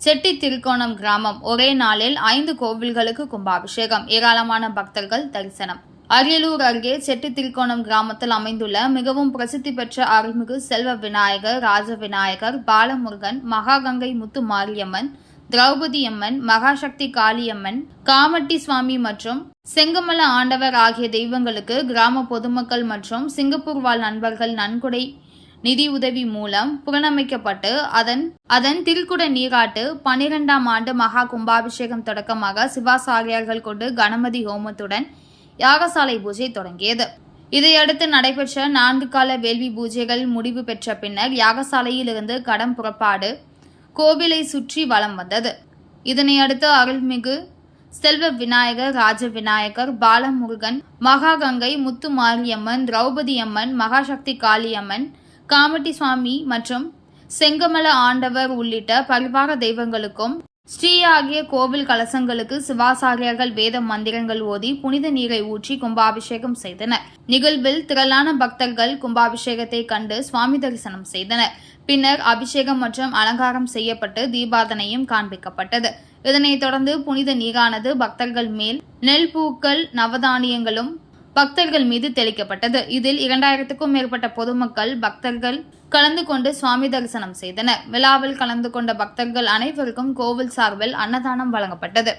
செட்டி திருக்கோணம் கிராமம் ஒரே நாளில் ஐந்து கோவில்களுக்கு கும்பாபிஷேகம். ஏராளமான பக்தர்கள் தரிசனம். அரியலூர் அருகே செட்டி திருக்கோணம் கிராமத்தில் அமைந்துள்ள மிகவும் பிரசித்தி பெற்ற அருள்மிகு செல்வ விநாயகர் ராஜ விநாயகர் பாலமுருகன் மகாகங்கை முத்து மாரியம்மன் திரௌபதி அம்மன் மகாசக்தி காளியம்மன் காமட்டி சுவாமி மற்றும் செங்கமல ஆண்டவர் ஆகிய தெய்வங்களுக்கு கிராம பொதுமக்கள் மற்றும் சிங்கப்பூர் வாழ் நண்பர்கள் நன்கொடை நிதி உதவி மூலம் புனரமைக்கப்பட்டு அதன் அதன் திருக்குட நீராட்டு பனிரெண்டாம் ஆண்டு மகா கும்பாபிஷேகம் தொடக்கமாக சிவாசாரியார்கள் கொண்டு கணபதி ஹோமத்துடன் யாகசாலை பூஜை தொடங்கியது. இதையடுத்து நடைபெற்ற நான்கு கால வேள்வி பூஜைகள் முடிவு பெற்ற பின்னர் யாகசாலையில் இருந்து கடம் புறப்பாடு கோவிலை சுற்றி வலம் வந்தது. இதனையடுத்து அருள்மிகு செல்வ விநாயகர் ராஜ விநாயகர் பாலமுருகன் மகாகங்கை முத்து மாரியம்மன் திரௌபதி அம்மன் மகாசக்தி காளியம்மன் காமட்டி சுவாமி மற்றும் செங்கமல ஆண்டவர் உள்ளிட்ட பரிவார தெய்வங்களுக்கும் ஸ்ரீ ஆகிய கோவில் கலசங்களுக்கு சிவாசாரியர்கள் வேத மந்திரங்கள் ஓதி புனித நீரை ஊற்றி கும்பாபிஷேகம் செய்தனர். நிகழ்வில் திரளான பக்தர்கள் கும்பாபிஷேகத்தை கண்டு சுவாமி தரிசனம் செய்தனர். பின்னர் அபிஷேகம் மற்றும் அலங்காரம் செய்யப்பட்டு தீபாதனையும் காண்பிக்கப்பட்டது. இதனைத் தொடர்ந்து புனித நீரானது பக்தர்கள் மேல் நெல் பூக்கள் நவதானியங்களும் பக்தர்கள் மீது தெளிக்கப்பட்டது. இதில் இரண்டாயிரத்துக்கும் மேற்பட்ட பொதுமக்கள் பக்தர்கள் கலந்து கொண்டு சுவாமி தரிசனம் செய்தனர். விழாவில் கலந்து கொண்ட பக்தர்கள் அனைவருக்கும் கோவில் சார்பில் அன்னதானம் வழங்கப்பட்டது.